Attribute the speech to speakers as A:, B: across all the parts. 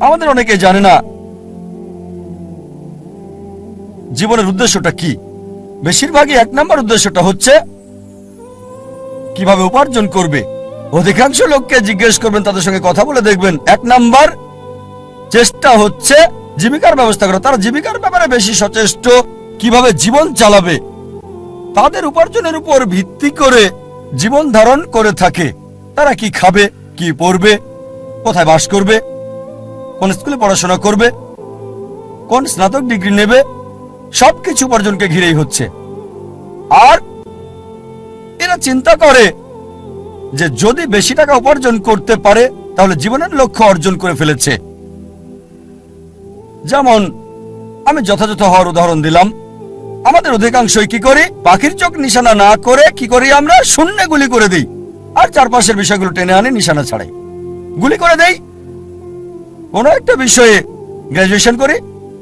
A: আমাদের অনেকে জানে না জীবনের উদ্দেশ্যটা কি। বেশিরভাগই এক নম্বর উদ্দেশ্যটা হচ্ছে কীভাবে উপার্জন করবে। অধিকাংশ লোককে জিজ্ঞেস করবেন, তাদের সঙ্গে কথা বলে দেখবেন, এক নাম্বার চেষ্টা হচ্ছে জীবিকার ব্যবস্থা করা। তারা জীবিকার ব্যাপারে বেশি সচেষ্ট, কীভাবে জীবন চালাবে। তাদের উপার্জনের উপর ভিত্তি করে জীবন ধারণ করে থাকে। তারা কি খাবে, কি পড়বে কোথায় বাস করবে কোন স্কুলে পড়াশোনা করবে, কোন স্নাতক ডিগ্রি নেবে, সবকিছু উপার্জনকে ঘিরেই হচ্ছে। আর এরা চিন্তা করে যে যদি বেশি টাকা উপার্জন করতে পারে, তাহলে জীবনের লক্ষ্য অর্জন করে ফেলেছে। যেমন, আমি যথাযথ হওয়ার উদাহরণ দিলাম। আমাদের অধিকাংশই কি করি? পাখির চোখ নিশানা না করে কি করি আমরা? শূন্য গুলি করে দিই। আর চারপাশের বিষয়গুলো টেনে আনি, নিশানা ছাড়াই। গুলি করে দেই কোনো একটা বিষয়ে গ্রাজুয়েশন করি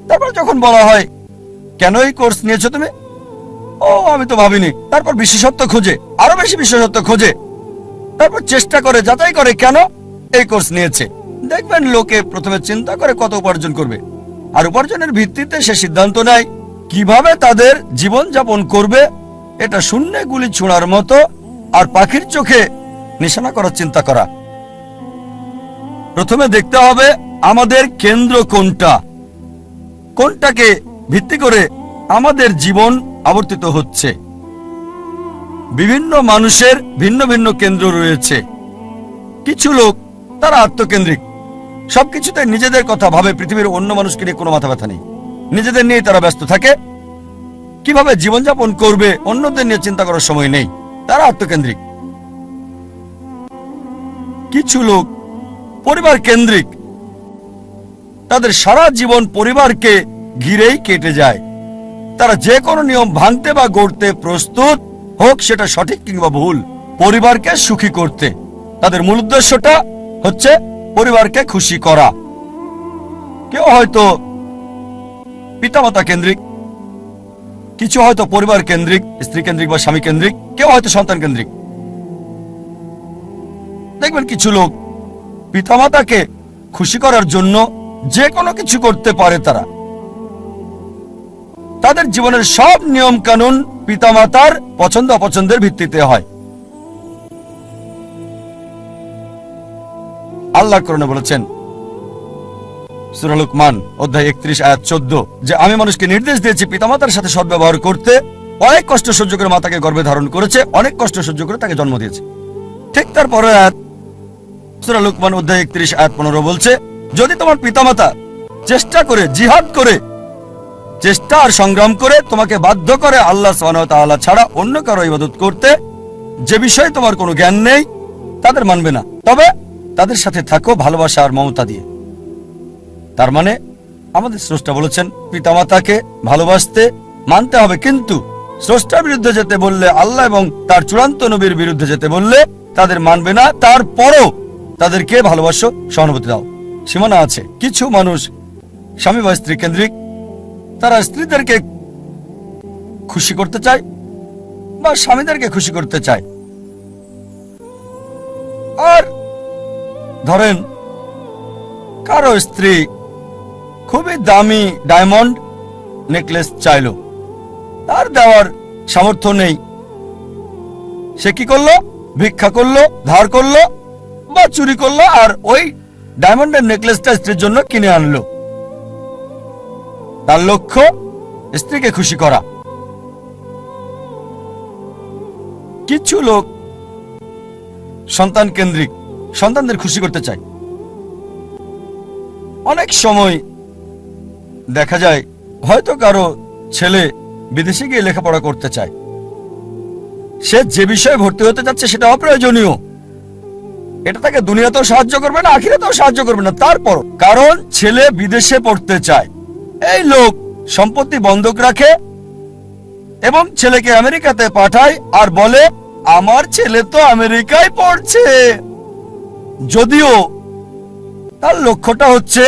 A: তারপর যখন বলা হয় কেন এই কোর্স নিয়েছো তুমি? ও, আমি তো ভাবিনি। তারপর বিশেষত্ব খোঁজে, আরও বেশি বিশেষত্ব খোঁজে, তারপর চেষ্টা করে, যাচাই করে কেন এই কোর্স নিয়েছে। দেখবেন লোকে প্রথমে চিন্তা করে কত উপার্জন করবে, আর উপার্জনের ভিত্তিতে সে সিদ্ধান্ত নেয়, কীভাবে তাদের জীবন যাপন করবে, এটা শূন্যে গুলি ছোঁড়ার মতো আর পাখির চোখে নিশানা করার চিন্তা করা। প্রথমে দেখতে হবে আমাদের কেন্দ্র কোনটা। কোনটাকে ভিত্তি করে আমাদের জীবন আবর্তিত হচ্ছে। বিভিন্ন মানুষের ভিন্ন ভিন্ন কেন্দ্র রয়েছে। কিছু লোক তারা আত্মকেন্দ্রিক। সবকিছুতে নিজেদের কথা ভাবে পৃথিবীর অন্য মানুষকে নিয়ে কোনো মাথা ব্যথা নেই। নিজেদের নিয়ে তারা ব্যস্ত থাকে। কীভাবে জীবনযাপন করবে অন্যদের নিয়ে চিন্তা করার সময় নেই। তারা আত্মকেন্দ্রিক। কিছু লোক পরিবার কেন্দ্রিক। তাদের সারা জীবন পরিবারকে ঘিরেই কেটে যায়। তারা যে কোনো নিয়ম ভাঙতে বা গড়তে প্রস্তুত হোক, সেটা সঠিক কিংবা ভুল। পরিবারকে সুখী করতে। তাদের মূল উদ্দেশ্যটা হচ্ছে পরিবারকে খুশি করা। কেউ হয়তো পিতামাতা কেন্দ্রিক, কিছু হয়তো পরিবার কেন্দ্রিক, স্ত্রী কেন্দ্রিক বা স্বামী কেন্দ্রিক, কেউ হয়তো সন্তান কেন্দ্রিক। দেখবেন কিছু লোক পিতামাতাকে খুশি করার জন্য যে কোনো কিছু করতে পারে তারা। তাদের জীবনের সব নিয়ম কানুন পিতামাতার পছন্দ অপছন্দের ভিত্তিতে হয়। আল্লাহ করণে বলেছেন সুরালুকমান অধ্যায় একত্রিশ, আয়াত চোদ্দ, যে আমি মানুষকে নির্দেশ দিয়েছি পিতামাতার সাথে সদ্ব্যবহার করতে, অনেক কষ্ট সহ্য করে মাতাকে গর্ভে ধারণ করেছে, অনেক কষ্ট সহ্য করে তাকে জন্ম দিয়েছে। ঠিক তারপরে আয়াত সুরা লুকমান অধ্যায় একত্রিশ, আয়াত পনেরো বলছে, যদি তোমার পিতামাতা চেষ্টা করে, জিহাদ করে, চেষ্টা আর সংগ্রাম করে তোমাকে বাধ্য করে আল্লাহ সাল্লাহ ছাড়া অন্য কারও ইবাদত করতে, যে বিষয়ে তোমার কোনো জ্ঞান নেই, তাদের মানবে না। তবে তাদের সাথে থাকো ভালোবাসা আর মমতা দিয়ে। তার মানে আমাদের স্রষ্টা বলেছেন, পিতামাতাকে ভালোবাসতে মানতে হবে, কিন্তু স্রষ্টার বিরুদ্ধে যেতে বললে, আল্লাহ এবং তার চূড়ান্ত নবীর বিরুদ্ধে যেতে বললে তাদের মানবে না। তারপরও তাদেরকে ভালোবাসো? সহানুভূতি দাও। সীমানা আছে। কিছু মানুষ স্বামী বা স্ত্রী কেন্দ্রিক। তারা স্ত্রীদেরকে খুশি করতে চায় বা স্বামীদেরকে খুশি করতে চায়। আর ধরেন, কারও স্ত্রী খুবই দামি ডায়মন্ড নেকলেস চাইল। তার দেওয়ার সামর্থ্য নেই। সে কি করল? ভিক্ষা করল, ধার করল বা চুরি করল আর ওই ডায়মন্ডের নেকলেসটা স্ত্রীর জন্য কিনে আনলো। তার লক্ষ্য স্ত্রীকে খুশি করা। কিছু লোক সন্তান কেন্দ্রিক, সন্তানদের খুশি করতে চায়। অনেক সময় দেখা যায়, হয়তো কারও ছেলে বিদেশে গিয়ে লেখাপড়া করতে চায়। সে যে বিষয়ে ভর্তি হতে চাচ্ছে সেটা অপ্রয়োজনীয়। এটা তাকে দুনিয়াতেও সাহায্য করবে না, আখিরাতেও সাহায্য করবে না। তারপর কারণ ছেলে বিদেশে পড়তে চায়। এই লোক সম্পত্তি বন্ধক রাখে এবং ছেলেকে আমেরিকাতে পাঠায় আর বলে, আমার ছেলে তো আমেরিকায় পড়ছে। যদিও তার লক্ষ্যটা হচ্ছে,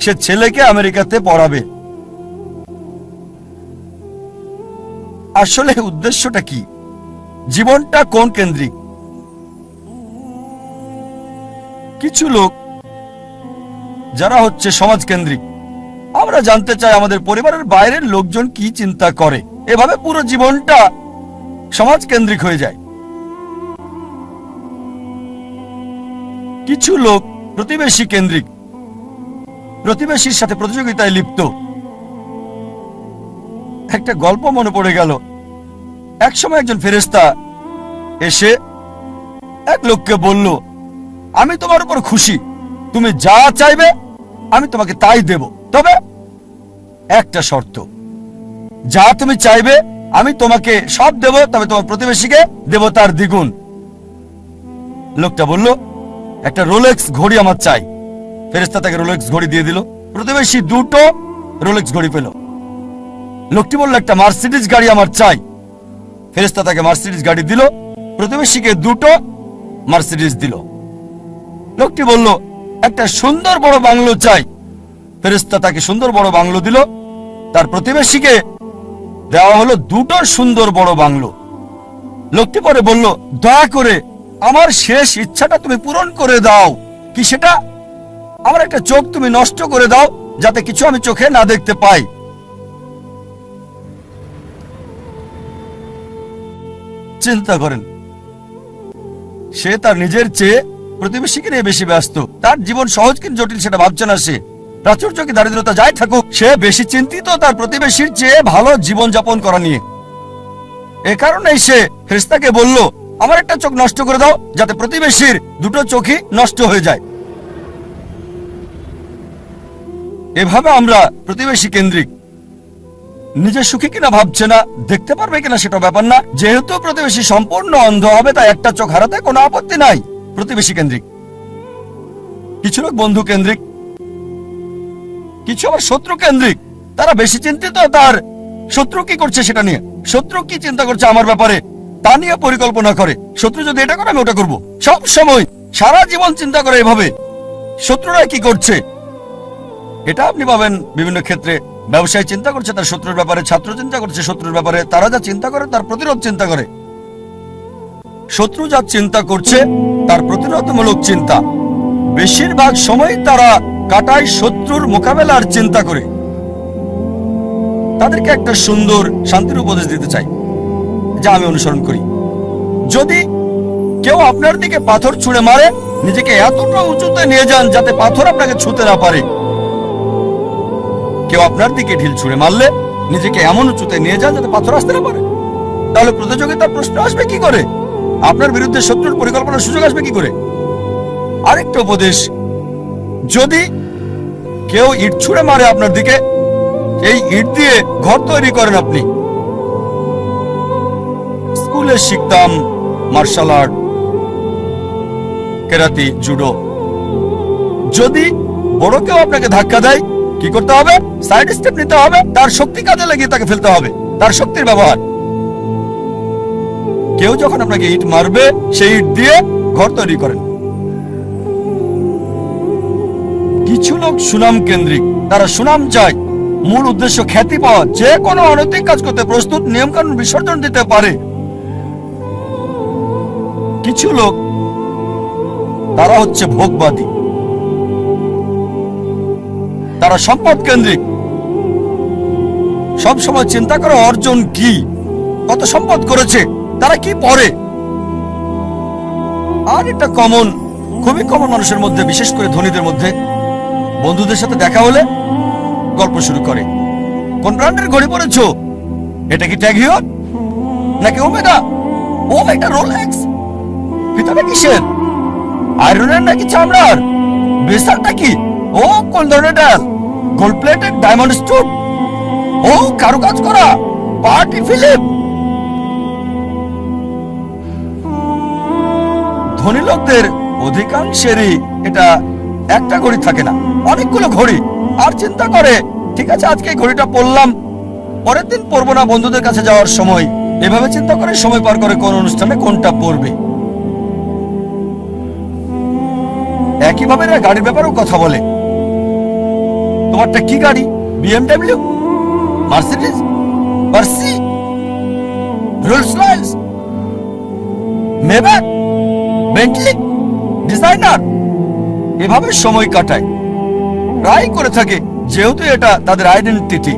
A: সে ছেলেকে আমেরিকাতে পড়াবে। আসলে উদ্দেশ্যটা কি? জীবনটা কোন কেন্দ্রিক? কিছু লোক যারা হচ্ছে সমাজকেন্দ্রিক আমরা জানতে চাই আমাদের পরিবারের বাইরের লোকজন কি চিন্তা করে। এভাবে পুরো জীবনটা সমাজকেন্দ্রিক হয়ে যায়। কিছু লোক প্রতিবেশী কেন্দ্রিক, প্রতিবেশীর সাথে প্রতিযোগিতায় লিপ্ত। একটা গল্প মনে পড়ে গেল। একসময় একজন ফেরেস্তা এসে এক লোককে বলল আমি তোমার উপর খুশি। তুমি যা চাইবে, আমি তোমাকে তাই দেব। তবে একটা শর্ত। যা তুমি চাইবে, আমি তোমাকে সব দেব, তবে তোমার প্রতিবেশীকে দেব তার দ্বিগুণ। লোকটা বলল, একটা রোলেক্স ঘড়ি আমার চাই। ফেরেস্তা তাকে রোলেক্স ঘড়ি দিয়ে দিল। প্রতিবেশী দুটো রোলেক্স ঘড়ি পেল। লোকটি বলল, একটা মার্সিডিজ গাড়ি আমার চাই। ফেরেস্তা তাকে মার্সিডিজ গাড়ি দিল। প্রতিবেশীকে দুটো মার্সিডিজ দিল। লোকটি বলল, একটা সুন্দর বড় বাংলো চাই। ফেরেস্তা তাকে সুন্দর বড় বাংলো দিল। তার প্রতিবেশীকে দেওয়া হলো দুটো সুন্দর বড় বাংলো। লোকটি পরে বলল, দয়া করে আমার শেষ ইচ্ছাটা তুমি পূরণ করে দাও। কি সেটা? আমার একটা চোখ তুমি নষ্ট করে দাও, যাতে কিছু আমি চোখে না দেখতে পাই। চিন্তা করেন, সে তার নিজের চেয়ে প্রতিবেশীকে নিয়ে বেশি ব্যস্ত। তার জীবন সহজ কিন্তু জটিল, সেটা ভাবছে না সে। প্রাচুর্য কি দারিদ্রতা যাই থাকুক, সে বেশি চিন্তিত তার প্রতিবেশীর চেয়ে ভালো জীবন যাপন করা নিয়ে। এ কারণেই সে ফেরেশতাকে বলল, আমার একটা চোখ নষ্ট করে দাও, যাতে প্রতিবেশীর দুটো চোখই নষ্ট হয়ে যায়। এভাবে আমরা প্রতিবেশী কেন্দ্রিক। নিজে সুখী কিনা ভাবছে না, দেখতে পারবে কিনা সেটা ব্যাপার না। যেহেতু প্রতিবেশী সম্পূর্ণ অন্ধ হবে, তাই একটা চোখ হারাতে কোনো আপত্তি নাই। প্রতিবেশী কেন্দ্রিক। কিছু লোক বন্ধু কেন্দ্রিক, কিছু আবার শত্রু কেন্দ্রিক। তারা বেশি চিন্তিত, তার শত্রু কি করছে সেটা নিয়ে। শত্রু কি চিন্তা করছে আমার ব্যাপারে, তা নিয়ে পরিকল্পনা করে। শত্রু যদি এটা করে, আমি ওটা করব। সব সময় সারা জীবন চিন্তা করে এভাবে। শত্রুরা কি করছে? এটা আপনি পাবেন বিভিন্ন ক্ষেত্রে। ব্যবসায় চিন্তা করছে, তার শত্রুর ব্যাপারে, ছাত্র চিন্তা করছে শত্রুর ব্যাপারে। তারা যা চিন্তা করে, তার প্রতিরোধ চিন্তা করে। শত্রু যা চিন্তা করছে, তার প্রতিরোধমূলক চিন্তা। বেশিরভাগ সময় তারা কাটায় শত্রুর মোকাবেলার চিন্তা করে। তাদেরকে একটা সুন্দর, শান্তির উপদেশ দিতে চাই, যা আমি অনুসরণ করি। যদি কেউ আপনার দিকে পাথর ছুঁড়ে মারে, নিজেকে এতটা উঁচুতে নিয়ে যান যাতে পাথর আপনাকে ছুঁতে না পারে। কেউ আপনার দিকে ঢিল ছুঁড়ে মারলে, নিজেকে এমন উঁচুতে নিয়ে যান যাতে পাথর আসতে না পারে। তাহলে প্রতিযোগিতার প্রশ্ন আসবে কি করে? আপনার বিরুদ্ধে শত্রুর পরিকল্পনার সুযোগ আসবে কি করে? আরেকটা উপদেশ, যদি কেউ ইট ছুঁড়ে মারে আপনার দিকে এই ইট দিয়ে ঘর তৈরি করেন আপনি। স্কুলে শিখতাম মার্শাল আর্ট, কেরাতি, জুডো। যদি বড় কেউ আপনাকে ধাক্কা দেয়, কি করতে হবে? সাইড স্টেপ নিতে হবে, তার শক্তি কাজে লাগিয়ে তাকে ফেলতে হবে, তার শক্তির ব্যবহার। কেউ যখন আপনাকে ইট মারবে, সেই ইট দিয়ে ঘর তৈরি করেন। কিছু লোক সুনাম কেন্দ্রিক, তারা সুনাম চায়। মূল উদ্দেশ্য খ্যাতি পাওয়া, যে কোনো অনৈতিক কাজ করতে প্রস্তুত, নিয়মকানুন বিসর্জন দিতে পারে। কিছু লোক, তারা হচ্ছে ভোগবাদী। তারা সম্পদ কেন্দ্রিক। সব সময় চিন্তা করে, অর্জন কি? কত সম্পদ করেছে? তারা কি পড়ে? আর এটা কমন খুবই কমন মানুষের মধ্যে, বিশেষ করে ধনীদের মধ্যে, বন্ধুদের সাথে দেখা হলে গল্প শুরু করে। কোন ব্র্যান্ডের ঘড়ি পরেছো? এটা কি ট্যাগিও নাকি ওমেগা? ও এটা রোলেক্স? ভিতরে কিসের? আয়রনের নাকি চামড়ার? বেসারটা কি ও, কোন ধরনের ডাল? গোল্ড প্লেটেড ডায়মন্ড স্টোন ও, কারুকাজ করা? পার্টি ফিলিপ ধনী লোকদের অধিকাংশেরই এটা একটা ঘড়ি থাকে না। অনেকগুলো ঘড়ি। আর চিন্তা করে, ঠিক আছে, আজকে ঘড়িটা পরলাম। পরের দিন পরবো না, বন্ধুদের কাছে যাওয়ার সময়। এভাবে চিন্তা করে সময় পার করে কোন অনুষ্ঠানে কোনটা পরবে। একইভাবে এরা গাড়ির ব্যাপারেও কথা বলে। তোমারটা কি গাড়ি? BMW? Mercedes? Mercy? Rolls Royce? Maybach Bentley designer এভাবে সময় কাটায়। প্রায় করে থাকে, যেহেতু এটা তাদের আইডেন্টিটি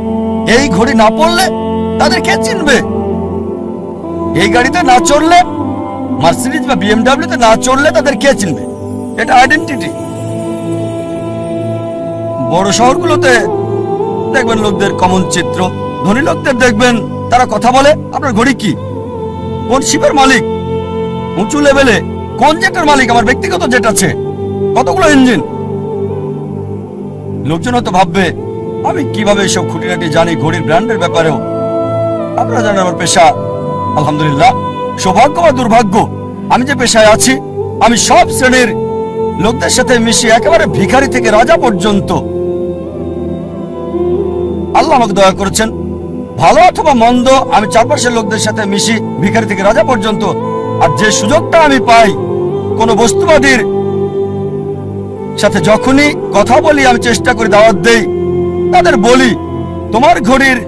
A: এই ঘড়ি না পড়লে তাদের কে চিনবে? এই গাড়িতে না চড়লে মার্সিডিজ বা বিএমডাব্লিউতে না চড়লে তাদের কে চিনবে? এটা আইডেন্টিটি বড় শহরগুলোতে দেখবেন লোকদের কমন চিত্র। ধনী লোকদের দেখবেন, তারা কথা বলে, আপনার ঘড়ি কি? কোন শিপের মালিক? উঁচু লেভেলে কোন জেটের মালিক? আমার ব্যক্তিগত জেট আছে। কতগুলো ইঞ্জিন? লোকজন হয়তো ভাববে, আমি কীভাবে এসব খুঁটিনাটি জানি ঘড়ির ব্র্যান্ডের ব্যাপারেও? আপনারা জানেন আমার পেশা। আলহামদুলিল্লাহ, সৌভাগ্য বা দুর্ভাগ্য? আমি যে পেশায় আছি, আমি সব শ্রেণির লোকদের সাথে মিশে একেবারে ভিখারি থেকে রাজা পর্যন্ত। আল্লাহ আমাকে দয়া করেছেন। ভালো অথবা মন্দ, আমি চারপাশের লোকদের সাথে মিশি, ভিখারি থেকে রাজা পর্যন্ত। আর যে সুযোগটা আমি পাই কোনো বস্তুবাদীর সাথে যখনই কথা বলি, আমি চেষ্টা করি দাওয়াত দেই, তাদের বলি, তোমার ঘড়ির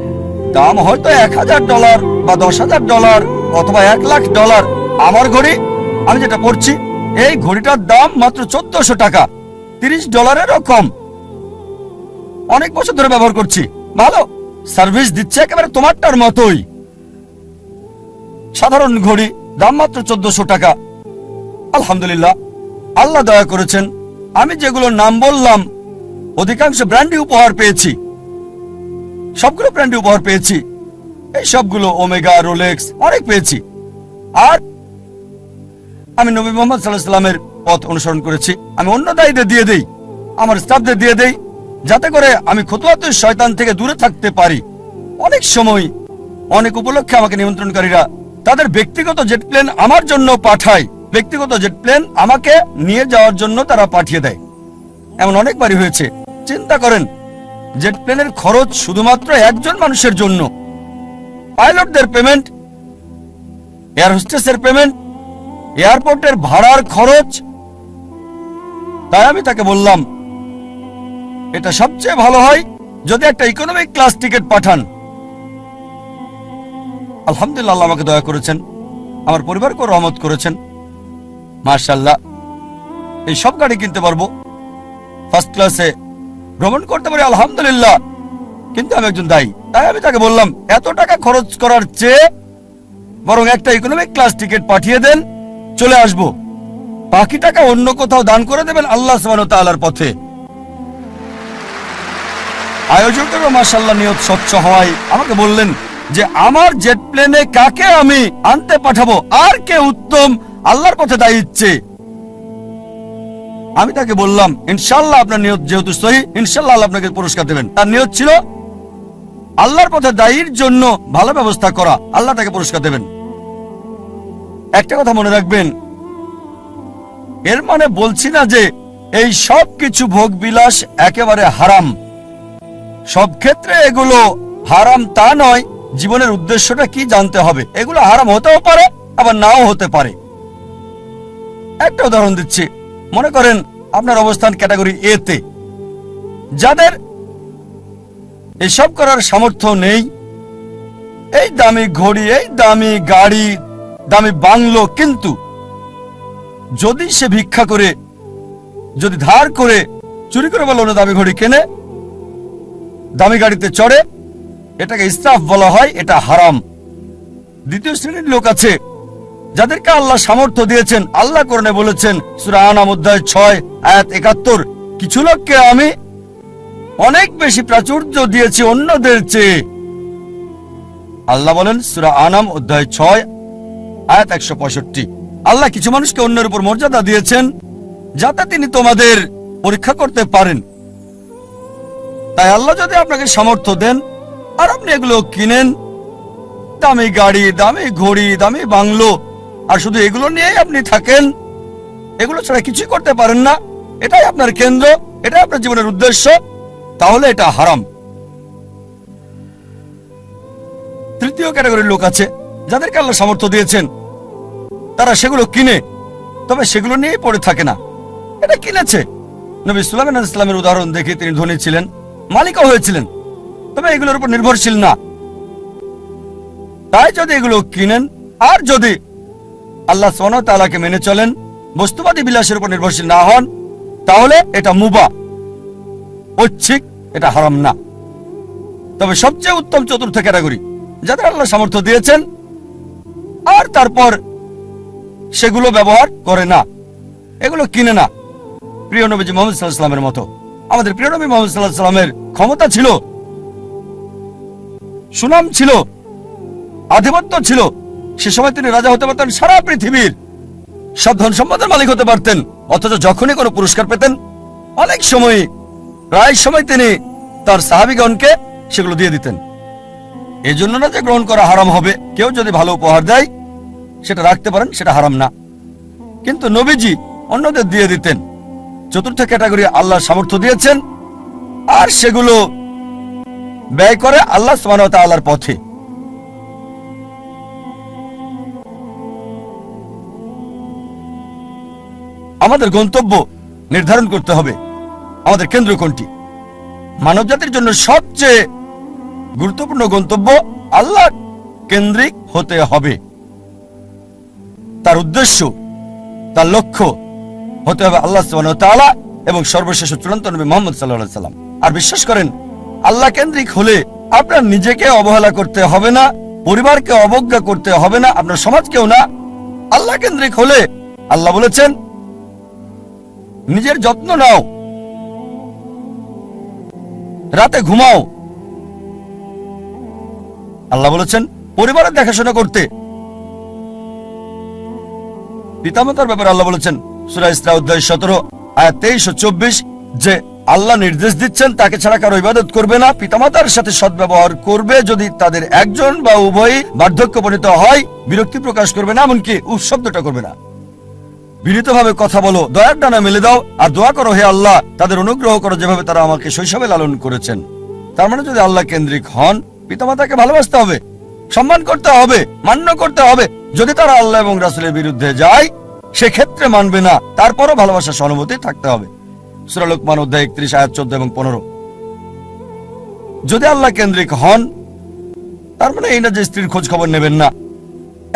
A: দাম হয়তো এক হাজার ডলার বা দশ হাজার ডলার অথবা এক লাখ ডলার। আমার ঘড়ি, আমি যেটা পড়ছি, এই ঘড়িটার দাম মাত্র চোদ্দশো টাকা। তিরিশ ডলারেরও কম। অনেক বছর ধরে ব্যবহার করছি। ভালো, সার্ভিস দিচ্ছে একেবারে তোমারটার মতোই। সাধারণ ঘড়ি, দাম মাত্র চোদ্দশো টাকা। আলহামদুলিল্লাহ, আল্লাহ দয়া করেছেন, আমি যেগুলো নাম বললাম, অধিকাংশ ব্র্যান্ডই উপহার পেয়েছি। সবগুলো ব্র্যান্ডই উপহার পেয়েছি। এই সবগুলো ওমেগা রোলেক্স অনেক পেয়েছি। আর আমি নবী মোহাম্মদ সাল্লাহ সাল্লামের পথ অনুসরণ করেছি। আমি অন্য দায়ীদের দিয়ে দেই, আমার স্টাফদের দিয়ে দেই, যাতে করে আমি খতুয়াত শয়তান থেকে দূরে থাকতে পারি। অনেক সময়, অনেক উপলক্ষে আমাকে নিমন্ত্রণকারীরা তাদের ব্যক্তিগত জেট প্লেন আমার জন্য পাঠায়। ব্যক্তিগত জেট প্লেন আমাকে নিয়ে যাওয়ার জন্য তারা পাঠিয়ে দেয়। এমন অনেকবারই হয়েছে। চিন্তা করেন, জেট প্লেনের খরচ শুধুমাত্র একজন মানুষের জন্য। পাইলটদের পেমেন্ট, এয়ার হোস্টেসের পেমেন্ট, এয়ারপোর্টের ভাড়ার খরচ। তাই আমি তাকে বললাম, এটা সবচেয়ে ভালো হয় যদি একটা ইকোনমিক ক্লাস টিকিট পাঠান। আলহামদুলিল্লাহ আমাকে দয়া করেছেন। আমার পরিবারকেও রহমত করেছেন। মার্শাল্লাহ এই সব গাড়ি কিনতে পারব। ফার্স্ট ক্লাসে ভ্রমণ করতে পারি, আলহামদুলিল্লাহ। কিন্তু আমি একজন দায়ী। তাই আমি তাকে বললাম, এত টাকা খরচ করার চেয়ে বরং একটা ইকোনমিক ক্লাস টিকিট পাঠিয়ে দেন, চলে আসব। বাকি টাকা অন্য কোথাও দান করে দেবেন আল্লাহ তাআলার পথে। আয়োজকেরও মাসাল্লাহ নিয়ত স্বচ্ছ হওয়ায়। আমাকে বললেন যে, আমার জেট প্লেনে কাকে আমি আনতে পাঠাবো? আর কে উত্তম আল্লাহর পথে দায়ী ইচ্ছে। আমি তাকে বললাম ইনশাল্লাহ আপনার নিয়ত যেহেতু সহি ইনশাল্লাহ আল্লাহ আপনাকে পুরস্কার দেবেন। তার নিয়ত ছিল, আল্লাহর পথে দায়ীর জন্য ভালো ব্যবস্থা করা, আল্লাহ তাকে পুরস্কার দেবেন। একটা কথা মনে রাখবেন, এর মানে বলছি না যে এই সব কিছু ভোগ বিলাস একেবারে হারাম। সব ক্ষেত্রে এগুলো হারাম তা নয়, জীবনের উদ্দেশ্যটা কি জানতে হবে। এগুলো হারাম হতেও পারে, আবার নাও হতে পারে। একটা উদাহরণ দিচ্ছি। মনে করেন আপনার অবস্থান ক্যাটাগরি এ তে। যাদের এসব করার সামর্থ্য নেই, এই দামি ঘড়ি, এই দামি গাড়ি, দামি বাংলো, কিন্তু যদি সে ভিক্ষা করে, যদি ধার করে, চুরি করে বলো না দামি ঘড়ি কেনে, দামি গাড়িতে চড়ে, এটাকে ইসরাফ বলা হয়, এটা হারাম। দ্বিতীয় শ্রেণির লোক আছে যাদেরকে আল্লাহ সামর্থ্য দিয়েছেন, আল্লাহ করণে বলেছেন, সুরা আনাম অধ্যায় ছয়, আয়াত একাত্তর, কিছু লোককে আমি অনেক বেশি প্রাচুর্য দিয়েছি অন্যদের চেয়ে। আল্লাহ বলেন, সুরা আনাম অধ্যায় ছয়, আয়াত একশো পঁয়ষট্টি, আল্লাহ কিছু মানুষকে অন্যের উপর মর্যাদা দিয়েছেন, যাতে তিনি তোমাদের পরীক্ষা করতে পারেন। তাই আল্লাহ যদি আপনাকে সামর্থ্য দেন, আর আপনি এগুলো কিনেন, দামি গাড়ি, দামি ঘড়ি, দামি বাংলো আর শুধু এগুলো নিয়েই আপনি থাকেন? এগুলো ছাড়া কিছুই করতে পারেন না। এটাই আপনার কেন্দ্র, এটাই আপনার জীবনের উদ্দেশ্য। তাহলে এটা হারাম। তৃতীয় ক্যাটাগরির লোক আছে, যাদেরকে আল্লাহ সামর্থ্য দিয়েছেন। তারা সেগুলো কিনে, তবে সেগুলো নিয়েই পড়ে থাকে না। এটা কিনেছে। নবী সুলাইমান ইসলামের উদাহরণ দেখে তিনি ধনী ছিলেন, মালিকও হয়েছিলেন। তবে এগুলোর উপর নির্ভরশীল না। তাই যদি এগুলো কিনেন, আর যদি আল্লাহ সোনা তালাকে মেনে চলেন, বস্তুবাদী বিলাসের উপর নির্ভরশীল না হন, তাহলে এটা মুবা। ঐচ্ছিক, এটা হারাম না। তবে সবচেয়ে উত্তম চতুর্থ ক্যাটাগরি, যাদের আল্লাহ সামর্থ্য দিয়েছেন, আর তারপর সেগুলো ব্যবহার করে না। এগুলো কিনে না। প্রিয় নবীজি মোহাম্মদ সাল্লাহ মতো। আমাদের প্রিয় নবী মোহাম্মদ সাল্লাহ সাল্লামের ক্ষমতা ছিল, সুনাম ছিল, আধিপত্য ছিল সে সময় তিনি রাজা হতে পারতেন সারা পৃথিবীর। সব ধন সম্পদের মালিক হতে পারতেন, অথচ যখনই কোনো পুরস্কার পেতেন, অনেক সময়, প্রায় সময় তিনি তার সাহাবিগণকে সেগুলো দিয়ে দিতেন। এই জন্য না যে গ্রহণ করা হারাম হবে, কেউ যদি ভালো উপহার দেয়, সেটা রাখতে পারেন, সেটা হারাম না। কিন্তু নবীজি অন্যদের দিয়ে দিতেন। চতুর্থ ক্যাটাগরি আল্লাহ সামর্থ্য দিয়েছেন, আর সেগুলো ব্যয় করে আল্লাহ সমান আল্লাহর পথে। আমাদের গন্তব্য নির্ধারণ করতে হবে। আমাদের কেন্দ্র কোনটি? মানব জাতির জন্য সবচেয়ে গুরুত্বপূর্ণ গন্তব্য আল্লাহ কেন্দ্রিক হতে হবে। তার উদ্দেশ্য, তার লক্ষ্য হতে হবে আল্লাহ তাআলা এবং সর্বশেষ চূড়ান্ত নবী মোহাম্মদ সাল্লাল্লাহু সাল্লাম আর বিশ্বাস করেন, আল্লাহ কেন্দ্রিক হলে আপনার নিজেকে অবহেলা করতে হবে না, পরিবারকে অবজ্ঞা করতে হবে না, আপনার সমাজকেও না। আল্লাহ কেন্দ্রিক হলে আল্লাহ বলেছেন নিজের যত্ন নাও। রাতে ঘুমাও। আল্লাহ বলেছেন, পরিবারের দেখাশোনা করতে। পিতামাতার ব্যাপারে আল্লাহ বলেছেন, সুরা ইসরা অধ্যায় সতেরো, আয়াত তেইশ ও চব্বিশ, যে আল্লাহ নির্দেশ দিচ্ছেন, তাকে ছাড়া কারও ইবাদত করবে না। পিতামাতার সাথে সদ্ব্যবহার করবে যদি তাদের একজন বা উভয়ই বার্ধক্যপরিত হয়, বিরক্তি প্রকাশ করবে না, এমনকি উৎশব্দটা করবে না। বিনীতভাবে কথা বলো, দয়ার ডানা মেলে দাও, আর দোয়া করো হে আল্লাহ, তাদের অনুগ্রহ করো যেভাবে তারা আমাকে শৈশবে লালন করেছেন। তার মানে যদি আল্লাহ কেন্দ্রিক হন, পিতামাতাকে ভালোবাসতে হবে, সম্মান করতে হবে, মান্য করতে হবে। যদি তারা আল্লাহ এবং রাসুলের বিরুদ্ধে যায়, সেক্ষেত্রে মানবে না, তারপরও ভালোবাসার সহানুভূতি থাকতে হবে। সুরালোকমান অধ্যায় একত্রিশ, আয়াত চোদ্দ এবং পনেরো। যদি আল্লাহ কেন্দ্রিক হন, তার মানে এই না যে স্ত্রীর খোঁজ খবর নেবেন না।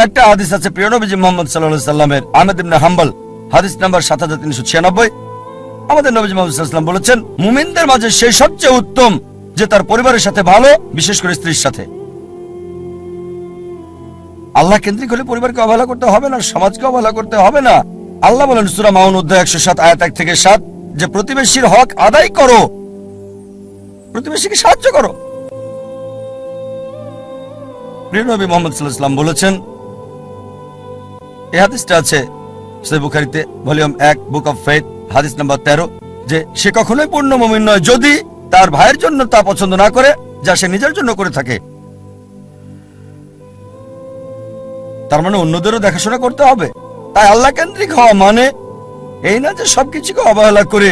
A: একটা হাদিস আছে, প্রিয় নবীজি মোহাম্মদ সাল্লাহ সাল্লামের, আহমেদ ইবনে হাম্বল, হাদিস নাম্বার সাত হাজার তিনশো ছিয়ানব্বই। আমাদের নবীজি মোহাম্মদ বলেছেন, মুমিনদের মাঝে সেই সবচেয়ে উত্তম, যে তার পরিবারের সাথে ভালো, বিশেষ করে স্ত্রীর সাথে। আল্লাহ কেন্দ্রিক হলে পরিবারকে অবহেলা করতে হবে না, সমাজকে অবহেলা করতে হবে না। আল্লাহ বলেন সুরা মাউন অধ্যায় একশো সাত, আয়াত এক থেকে সাত, যে প্রতিবেশীর হক আদায় করো। প্রতিবেশীকে সাহায্য করো। প্রিয় নবী মোহাম্মদ সাল্লাহ বলেছেন এই হাদিসটা আছে সে বুখারিতে, ভলিউম এক, বুক অফ ফেথ, হাদিস নাম্বার তেরো, যে সে কখনোই পূর্ণ মমিন নয় যদি তার ভাইয়ের জন্য তা পছন্দ না করে, যা সে নিজের জন্য করে থাকে। তার মানে অন্যদেরও দেখাশোনা করতে হবে। তাই আল্লাহ কেন্দ্রিক হওয়া মানে এই না যে সবকিছুকে অবহেলা করে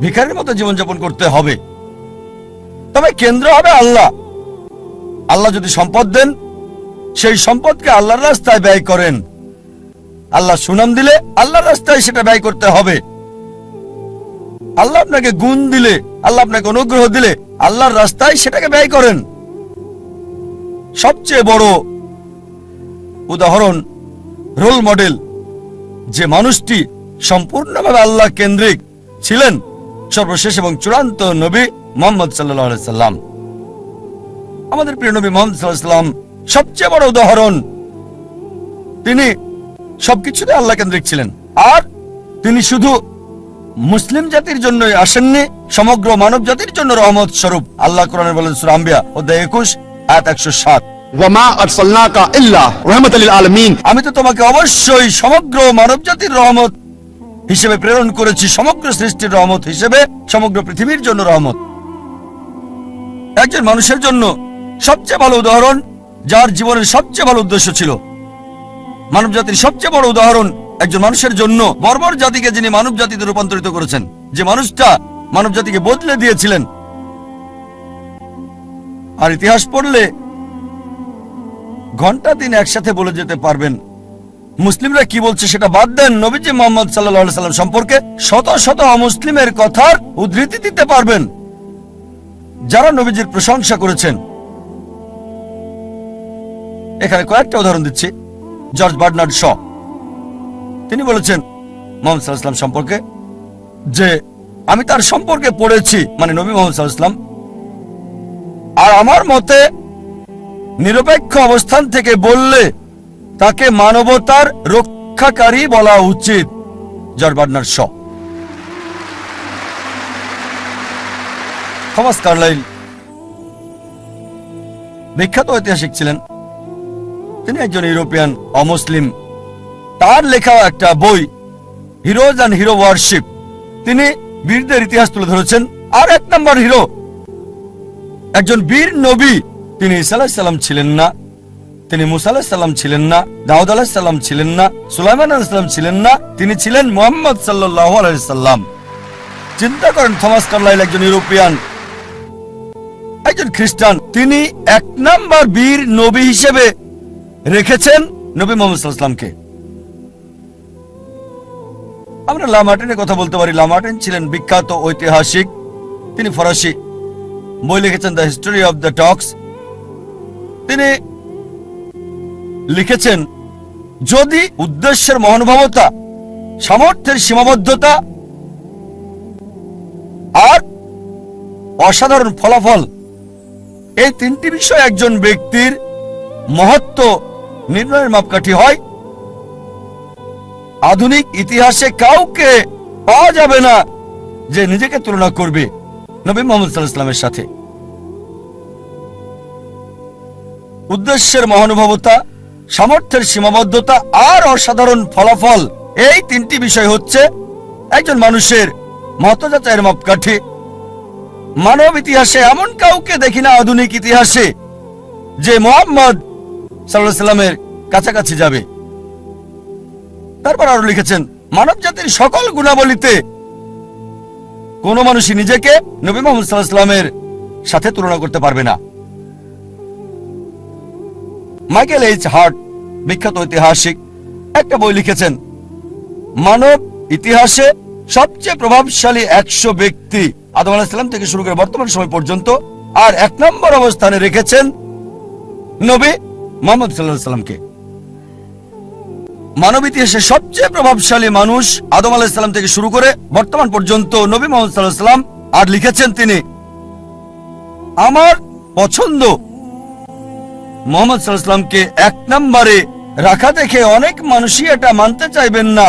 A: ভিখারির মতো জীবনযাপন করতে হবে। তবে কেন্দ্র হবে আল্লাহ। আল্লাহ যদি সম্পদ দেন সেই সম্পদকে আল্লাহর রাস্তায় ব্যয় করেন। আল্লাহ সুনাম দিলে আল্লাহর রাস্তায় সেটা ব্যয় করতে হবে। আল্লাহ আপনাকে গুণ দিলে, আল্লাহ আপনাকে অনুগ্রহ দিলে আল্লাহর রাস্তায় সেটাকে ব্যয় করেন। সবচেয়ে বড় উদাহরণ, রোল মডেল। যে মানুষটি সম্পূর্ণভাবে আল্লাহ কেন্দ্রিক ছিলেন, সর্বশেষ এবং চূড়ান্ত নবী মোহাম্মদ সাল্লাহ সাল্লাম। আমাদের প্রিয় নবী মোহাম্মদ সাল্লাহ সাল্লাম সবচেয়ে বড় উদাহরণ। তিনি সবকিছুতে আল্লাহ কেন্দ্রিক ছিলেন। আর তিনি শুধু মুসলিম জাতির জন্য আসেননি সমগ্র মানব জাতির জন্য রহমত স্বরূপ। আল্লাহ কোরআন বলেন সুরাম্বিয়া অধ্যায় একুশ এক একশো সাত। আমি তো তোমাকে অবশ্যই সমগ্র মানব জাতির রহমত হিসেবে প্রেরণ করেছি সমগ্র সৃষ্টির রহমত হিসেবে সমগ্র পৃথিবীর জন্য রহমত। একজন মানুষের জন্য সবচেয়ে ভালো উদাহরণ যার জীবনের সবচেয়ে ভালো উদ্দেশ্য ছিল মানব জাতির সবচেয়ে বড় উদাহরণ একজন মানুষের জন্য বর্বর জাতিকে যিনি মানব জাতিতে রূপান্তরিত করেছেন। যে মানুষটা মানব জাতিকে বদলে দিয়েছিলেন। আর ইতিহাস পড়লে ঘণ্টা দিন একসাথে বলে যেতে পারবেন। মুসলিমরা কি বলছে সেটা বাদ দেন নবীজি মোহাম্মদ সাল্লাহ সাল্লাম সম্পর্কে শত শত অমুসলিমের কথার উদ্ধৃতি দিতে পারবেন। যারা নবীজির প্রশংসা করেছেন এখানে কয়েকটা উদাহরণ দিচ্ছি। George Bernard Shaw. তিনি বলেছেন, মোহাম্মদ সাল্লাহ সাল্লাম সম্পর্কে, যে আমি তার সম্পর্কে পড়েছি মানে নবী মোহাম্মদ সাল্লাম আর আমার মতে নিরপেক্ষ অবস্থান থেকে বললে তাকে মানবতার রক্ষাকারী বলা উচিত জর্বার্নার শ। থমাস কার্লাইল বিখ্যাত ঐতিহাসিক ছিলেন। তিনি একজন ইউরোপিয়ান, অমুসলিম। তার লেখা একটা বই হিরোজ অ্যান্ড হিরো ওয়ারশিপ তিনি বীরদের ইতিহাস তুলে ধরেছেন। আর এক নম্বর হিরো, একজন বীর নবী। তিনি ইসা আলাহিসাল্লাম ছিলেন না। তিনি মুসা আলাহিসাল্লাম ছিলেন না। দাউদ আলাহিসাল্লাম ছিলেন না। সুলাইমান আলাহিসাল্লাম ছিলেন না। তিনি ছিলেন মোহাম্মদ সাল্লাহ আলাইসাল্লাম চিন্তা করেন থমাস কার্লাইল একজন ইউরোপিয়ান, একজন খ্রিস্টান। তিনি এক নাম্বার বীর নবী হিসেবে রেখেছেন নবী মোহাম্মদ সাল্লামকে আমরা লামার্টিনের কথা বলতে পারি। লামার্টিন ছিলেন বিখ্যাত, ঐতিহাসিক, তিনি ফরাসি বই লিখেছেন, the history of the Turks. তিনি লিখেছেন, যদি উদ্দেশ্যের মহানুভবতা, সামর্থ্যের সীমাবদ্ধতা আর অসাধারণ ফলাফল, এই তিনটি বিষয় একজন ব্যক্তির মহত্ব নির্ণয়ের মাপকাঠি হয়। আধুনিক ইতিহাসে কাউকে পাওয়া যাবে না যে নিজেকে তুলনা করবে নবী মোহাম্মদ সাল্লাহ ইসলামের সাথে। উদ্দেশ্যের মহানুভবতা, সামর্থ্যের সীমাবদ্ধতা আর অসাধারণ ফলাফল এই তিনটি বিষয় হচ্ছে একজন মানুষের মতযাচাইয়ের মাপকাঠি। মানব ইতিহাসে এমন কাউকে দেখি না আধুনিক ইতিহাসে যে মোহাম্মদ সাল্লামের কাছাকাছি যাবে। তারপর আরও লিখেছেন মানব জাতির সকল গুণাবলীতে কোন মানুষই নিজেকে নবী মোহাম্মদ সাল্লাহ সাল্লামের সাথে তুলনা করতে পারবে না। মাইকেল এইচ হার্ট, বিখ্যাত ঐতিহাসিক একটা বই লিখেছেন, মানব ইতিহাসে সবচেয়ে প্রভাবশালী একশো ব্যক্তি আদম আলাহিসাল্লাম থেকে শুরু করে বর্তমান সময় পর্যন্ত আর এক নম্বর অবস্থানে রেখেছেন নবী মোহাম্মদ সাল্লাহ সাল্লামকে। মানব ইতিহাসে সবচেয়ে প্রভাবশালী মানুষ আদম আলাহিসাল্লাম থেকে শুরু করে বর্তমান পর্যন্ত নবী মোহাম্মদ সাল্লাহ সাল্লাম। আর লিখেছেন তিনি, আমার পছন্দ মোহাম্মদ সাল্লাহামকে এক নম্বরে রাখা দেখে অনেক মানুষই এটা মানতে চাইবেন না।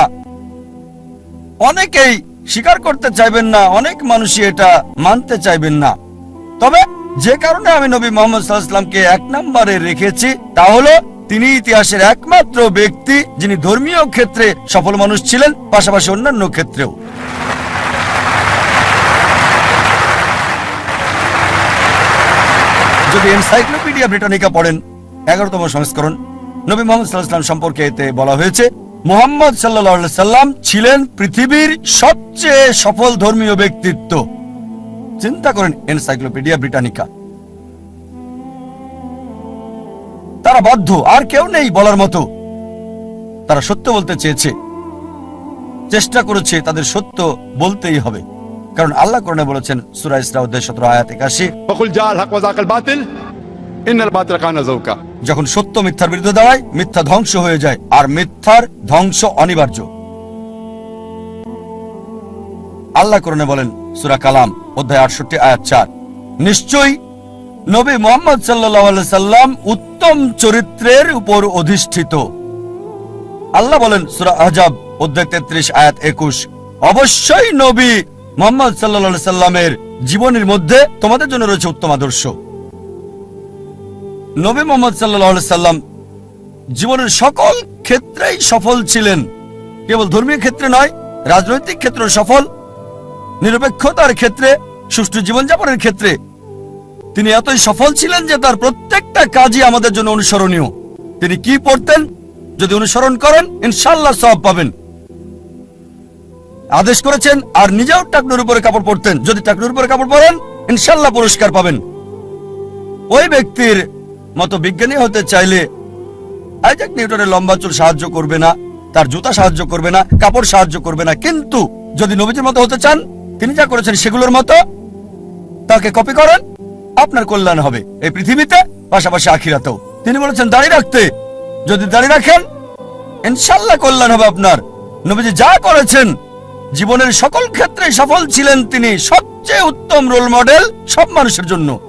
A: অনেকেই স্বীকার করতে চাইবেন না, অনেক মানুষই এটা মানতে চাইবেন না। তবে যে কারণে আমি নবী মোহাম্মদ সাল্লাহামকে এক নম্বরে রেখেছি, তা হলো তিনি ইতিহাসের একমাত্র ব্যক্তি যিনি ধর্মীয় ক্ষেত্রে সফল মানুষ ছিলেন, পাশাপাশি অন্যান্য ক্ষেত্রেও। যদি এনসাইক্লোপিডিয়া ব্রিটানিকা পড়েন, এগারোতম সংস্করণ, নবী মোহাম্মদ সাল্লাহাম সম্পর্কে এতে বলা হয়েছে, মোহাম্মদ সাল্লাহ সাল্লাম ছিলেন পৃথিবীর সবচেয়ে সফল ধর্মীয় ব্যক্তিত্ব। চিন্তা করেন এনসাইক্লোপিডিয়া ব্রিটানিকা। তারা বাধ্য আর কেউ নেই বলার মতো। তারা সত্য বলতে চেয়েছে। চেষ্টা করেছে তাদের সত্য বলতেই হবে। কারণ আল্লাহ করণে বলেছেন সূরা ইসরা অধ্যায় আয়াত একাশি।
B: বকুল জাল ওয়া যাকাল বাতিল বাতিল কানা যাওকা
A: যখন সত্য মিথ্যার বিরুদ্ধে দাঁড়ায় মিথ্যা ধ্বংস হয়ে যায় আর মিথ্যার ধ্বংস অনিবার্য। আল্লাহ করণে বলেন, সুরা কালাম, অধ্যায় আটষট্টি, আয়াত চার। নিশ্চয়ই নবী মোহাম্মদ সাল্লাম উত্তম চরিত্রের উপর অধিষ্ঠিত। আল্লাহ বলেন, সুরা আহজাব, অধ্যায় তেত্রিশ, আয়াত একুশ, অবশ্যই নবী মোহাম্মদ সাল্লাহ সাল্লামের জীবনের মধ্যে তোমাদের জন্য রয়েছে উত্তম আদর্শ। নবী মোহাম্মদ সাল্লাহ সাল্লাম জীবনের সকল ক্ষেত্রেই সফল ছিলেন। কেবল ধর্মীয় ক্ষেত্রে নয়, রাজনৈতিক ক্ষেত্রে সফল। নিরপেক্ষতার ক্ষেত্রে, সুষ্ঠু জীবনযাপনের ক্ষেত্রে, তিনি এতই সফল ছিলেন যে তার প্রত্যেকটা কাজই আমাদের জন্য অনুসরণীয়। তিনি কি পড়তেন? যদি অনুসরণ করেন ইনশাল্লাহ সব পাবেন। আদেশ করেছেন, আর নিজেও টাকনুর উপরে কাপড় পরতেন। যদি টাকনুর উপরে কাপড় পরেন ইনশাল্লাহ পুরস্কার পাবেন। ওই ব্যক্তির মতো বিজ্ঞানী হতে চাইলে, আইজাক নিউটনের লম্বা চুল সাহায্য করবে না, তার জুতা সাহায্য করবে না, কাপড় সাহায্য করবে না। কিন্তু যদি নবীজির মতো হতে চান তিনি যা করেছেন সেগুলোর মতো, তাকে কপি করেন, আপনার কল্যাণ হবে। এই পৃথিবীতে, পাশাপাশি আখিরাতেও। তিনি বলেছেন দাঁড়িয়ে রাখতে। যদি দাঁড়িয়ে রাখেন, ইনশাল্লাহ কল্যাণ হবে আপনার। নবীজি যা করেছেন, জীবনের সকল ক্ষেত্রে সফল ছিলেন তিনি। সবচেয়ে উত্তম রোল মডেল সব মানুষের জন্য।